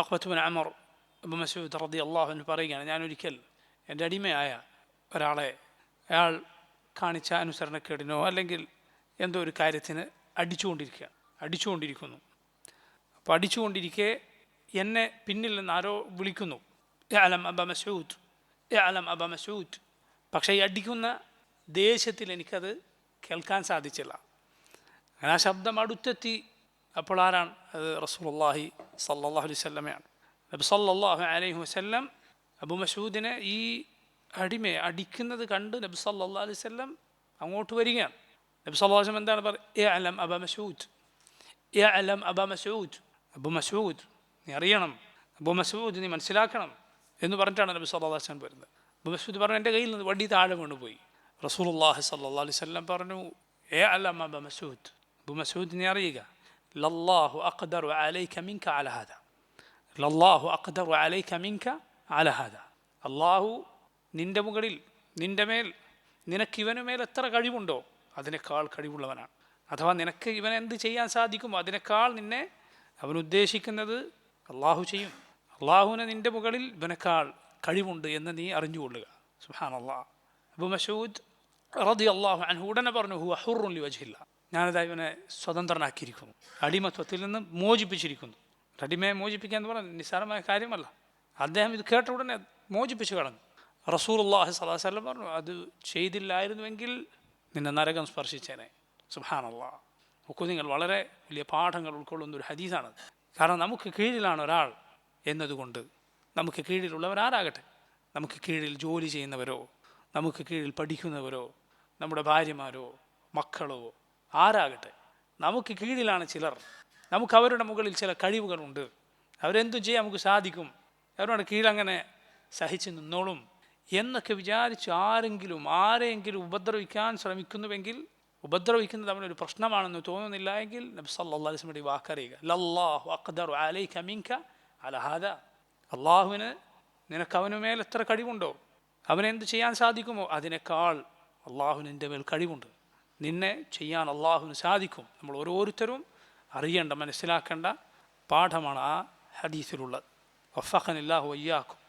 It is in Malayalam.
അഖ്ബത്തുബിൻ അമർ അബു മസൂദ് റതി അള്ളാഹുവിന് പറയുകയാണ് ഞാനൊരിക്കൽ എന്റെ അടിമയായ ഒരാളെ അയാൾ കാണിച്ച അനുസരണക്കേടിനോ അല്ലെങ്കിൽ എന്തോ ഒരു കാര്യത്തിന് അടിച്ചുകൊണ്ടിരിക്കുക അടിച്ചുകൊണ്ടിരിക്കുന്നു. അപ്പോൾ അടിച്ചുകൊണ്ടിരിക്കെ എന്നെ പിന്നിൽ നിന്ന് ആരോ വിളിക്കുന്നു അലം അബ മസൂദ് അലം അബ മസൂദ്. പക്ഷേ ഈ അടിക്കുന്ന ദേഷ്യത്തിൽ എനിക്കത് കേൾക്കാൻ സാധിച്ചില്ല. അങ്ങനെ ആ ശബ്ദം അടുത്തെത്തി അപ്പോൾ ആരാണ്? അത് റസൂലുള്ളാഹി സല്ലല്ലാഹു അലൈഹി വസല്ലമയാണ്. നബി സല്ലല്ലാഹു അലൈഹി വസല്ലം അബു മസൂദിനെ ഈ അടിമയെ അടിക്കുന്നത് കണ്ട് നബി സല്ലല്ലാഹു അലൈഹി വസല്ലം അങ്ങോട്ട് വരികയാണ്. നബി അലൈഹി വസല്ലം എന്താണ് പറയുക? അലം അബ മസൂദ് എ അലം അബ മസൂദ് അബു മസൂദ് നീ അറിയണം. അബു മസൂദ് നീ മനസ്സിലാക്കണം എന്ന് പറഞ്ഞിട്ടാണ് നബി അലൈഹി വസല്ലം വരുന്നത്. അബു മസൂദ് പറഞ്ഞു എന്റെ കയ്യിൽ നിന്ന് വടി താഴെ വീണുപോയി. റസൂലുള്ളാഹി സല്ലല്ലാഹു അലൈഹി വസല്ലം പറഞ്ഞു എ അലം അബ മസൂദ് അബു മസൂദ് നീ അറിയുക. ലല്ലാഹു اقدر عليك منك على هذا لله അഖ്ദറു عليك منك على هذا الله നിന്റെ മുകളിൽ നിന്റെ മേൽ നിനക്ക് ഇവന് മേൽ എത്ര കഴിവുണ്ടോ അതിനേക്കാൾ കഴിവുള്ളവനാണ്. അഥവാ നിനക്ക് ഇവൻ എന്ത് ചെയ്യാൻ സാധിക്കുമോ അതിനേക്കാൾ നിന്നെ അവൻ ഉദ്ദേശിക്കുന്നത് അള്ളാഹു ചെയ്യും. അള്ളാഹുവിന് നിന്റെ മുകളിൽ ഇവനേക്കാൾ കഴിവുണ്ട് എന്ന് നീ അറിഞ്ഞുകൊള്ളുക. സുഹാൻ അള്ളാഹ് അബു മസൂദ് അള്ളാഹു അൻഹു ഉടനെ പറഞ്ഞു ഹു അഹുറുല്ലി വജില്ല ഞാനത് ഇവനെ സ്വതന്ത്രനാക്കിയിരിക്കുന്നു. അടിമത്വത്തിൽ നിന്ന് മോചിപ്പിച്ചിരിക്കുന്നു. അടിമയെ മോചിപ്പിക്കുക എന്ന് പറഞ്ഞാൽ നിസ്സാരമായ കാര്യമല്ല. അദ്ദേഹം ഇത് കേട്ട ഉടനെ മോചിപ്പിച്ചു കളഞ്ഞു. റസൂൽ അള്ളാഹി പറഞ്ഞു അത് ചെയ്തില്ലായിരുന്നുവെങ്കിൽ നിന്നെ നരകം സ്പർശിച്ചേനെ. സുഹാനല്ലാ ഒക്കെ നിങ്ങൾ വളരെ വലിയ പാഠങ്ങൾ ഉൾക്കൊള്ളുന്ന ഒരു ഹദീസാണ് കാരണം നമുക്ക് കീഴിലാണ് ഒരാൾ എന്നതുകൊണ്ട് നമുക്ക് കീഴിലുള്ളവരാരാകട്ടെ നമുക്ക് കീഴിൽ ജോലി ചെയ്യുന്നവരോ? നമുക്ക് കീഴിൽ പഠിക്കുന്നവരോ? നമ്മുടെ ഭാര്യമാരോ? മക്കളോ? ആരാകട്ടെ? നമുക്ക് കീഴിലാണ് ചിലർ. നമുക്ക് അവരുടെ മുകളിൽ ചില കഴിവുകളുണ്ട്. അവരെന്തും ചെയ്യാൻ നമുക്ക് സാധിക്കും? അവരുടെ കീഴങ്ങനെ സഹിച്ചു നിന്നോളും. എന്നൊക്കെ വിചാരിച്ച് ആരെങ്കിലും ആരെങ്കിലും ഉപദ്രവിക്കാൻ ശ്രമിക്കുന്നുവെങ്കിൽ ഉപദ്രവിക്കുന്നത് അവനൊരു പ്രശ്നമാണെന്ന് തോന്നുന്നില്ല എങ്കിൽ നബി സല്ലല്ലാഹു അലൈഹി വസല്ലം വാക്കറിയുക. ലല്ലാഹു അഖ്ദറു അലൈക മിൻക അല ഹാദ. അള്ളാഹുവിന് നിനക്ക് അവന് മേൽ എത്ര കഴിവുണ്ടോ? അവനെന്ത് ചെയ്യാൻ സാധിക്കുമോ? അതിനേക്കാൾ അള്ളാഹുവിന് എന്റെ മേൽ കഴിവുണ്ട്. നിന്നെ ചെയ്യാൻ അള്ളാഹുവിന് സാധിക്കും. നമ്മൾ ഓരോരുത്തരും അറിയേണ്ട മനസ്സിലാക്കേണ്ട പാഠമാണ് ആ ഹദീസിലുള്ളത്. വഫഖനില്ലാഹു അയ്യാക്കും